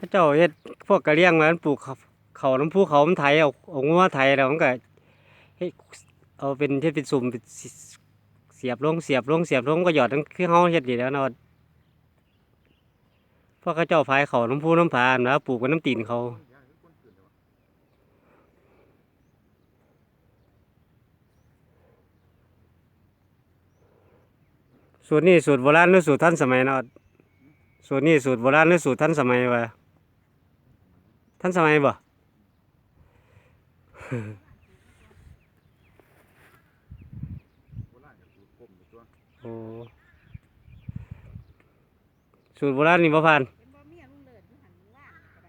เขาเจ้าเฮ็ดพวกกระเลี้ยงมันปลูกเขาเขาน้ำพุเขามันไถเอาเอางัวไถแล้วมันก็เฮ็ดเอาเป็นเฮ็ดเป็นสุ่มเป็นสิเสียบลงเสียบลงเสียบลงก็หยอดทั้งคือเฮาเฮ็ดนี่แล้วเนาะพวกเขาเจ้าพายเขาน้ำพุน้ำผานนะปลูกไว้น้ำตีนเขาสูตรนี้สูตรโบราณหรือสูตรทันสมัยเนาะสูตรนี้สูตรโบราณหรือสูตรทันสมัยวะ ทันสมัยบ่โอ้สูตรโบราณนี่บ่ผ่านเป็นบ่เมียลุงเลิศอยู่หันว่างก็ได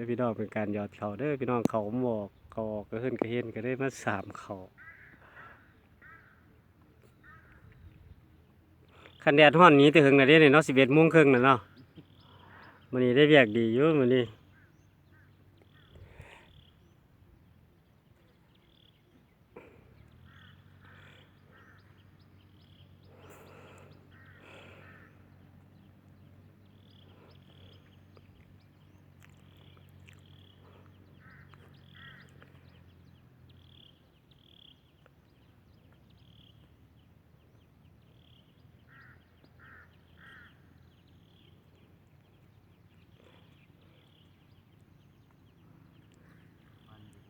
้พี่น้องเป็นการยอดเขาเด้อพี่น้องเขาหมอกเขาอกก็ขึ้นก็เห็นก็ได้มาสามเขา คันแดดห้อนนี้แต่หึงนะเด้เนาะสิบเอ็ดโมงครึ่งน่ะเนาะมันนี้ได้เบียกดีอยู่มันนี้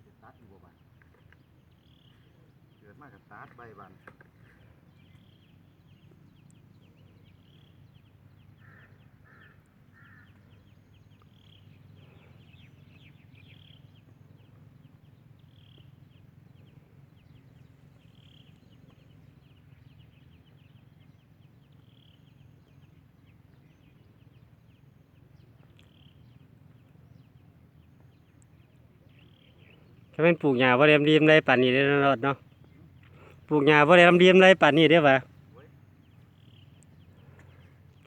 จะตัดบัวบานเกิด มากกับตัดใบบานถ้าเป็นปลูกหญ้าบ่ได้ลำดีมได้ป่านนี้เด้อเนาะเนาะ ลูกหญ้าบ่ได้ลำเลียมไรป่านนี้ได้ป่ะ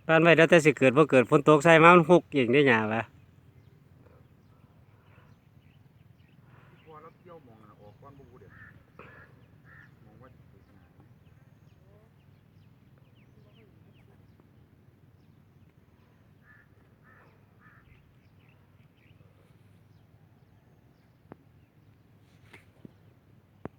ป่านไว้แล้วแต่สิเกิดพอเกิดฝนตกใส่มามันหกเองได้หญ้าป่ะ